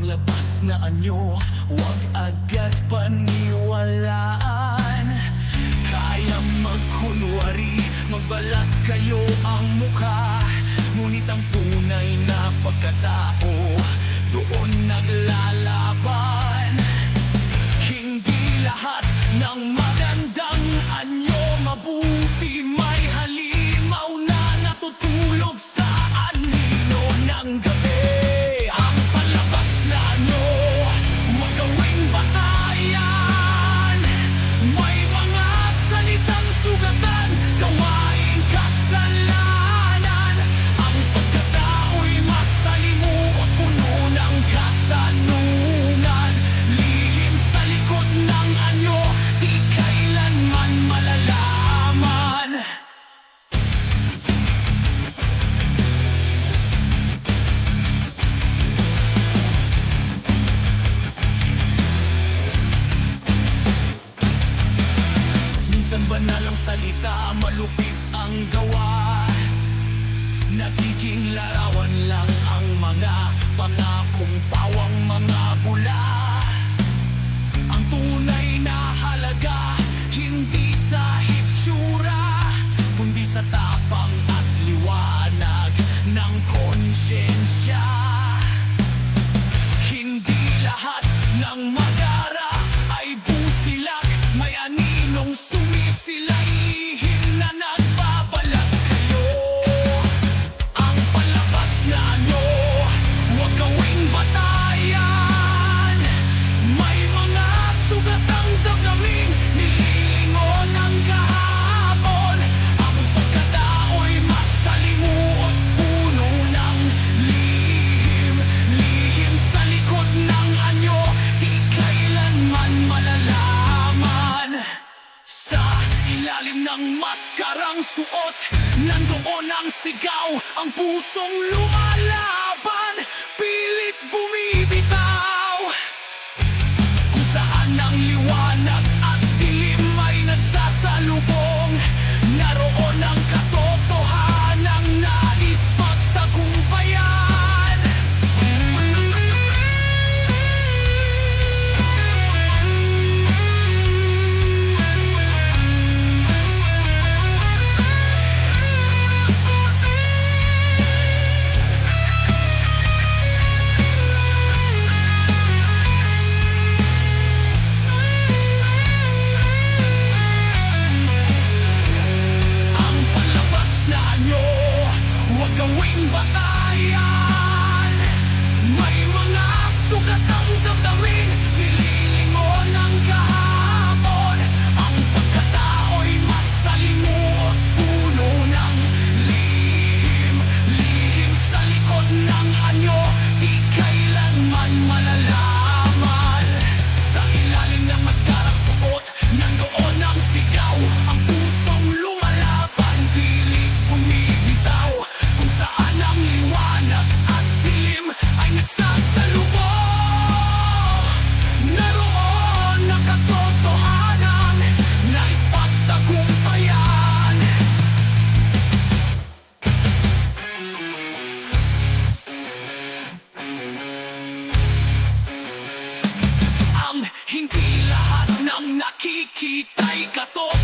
panlabas na anyo. Huwag agad paniwalaan. Kaya magkunwari Magbalat kayo ang mukha. Ngunit ang tunay na pagkatao Doon naglalaban Minsan banal ang salita, malupit ang gawa. Nagiging larawan lang ang mga pangakong pawang mga bula. Ang tunay na halaga, hindi sa hitsura Kundi sa tapang at liwanag ng konsyensya. Hindi lahat ng magara Nandoon ang sigaw Ang pusong lumalaban. Pilit bumibitaw na anyo Huwag gawing batayan. May mga sugat ang いかと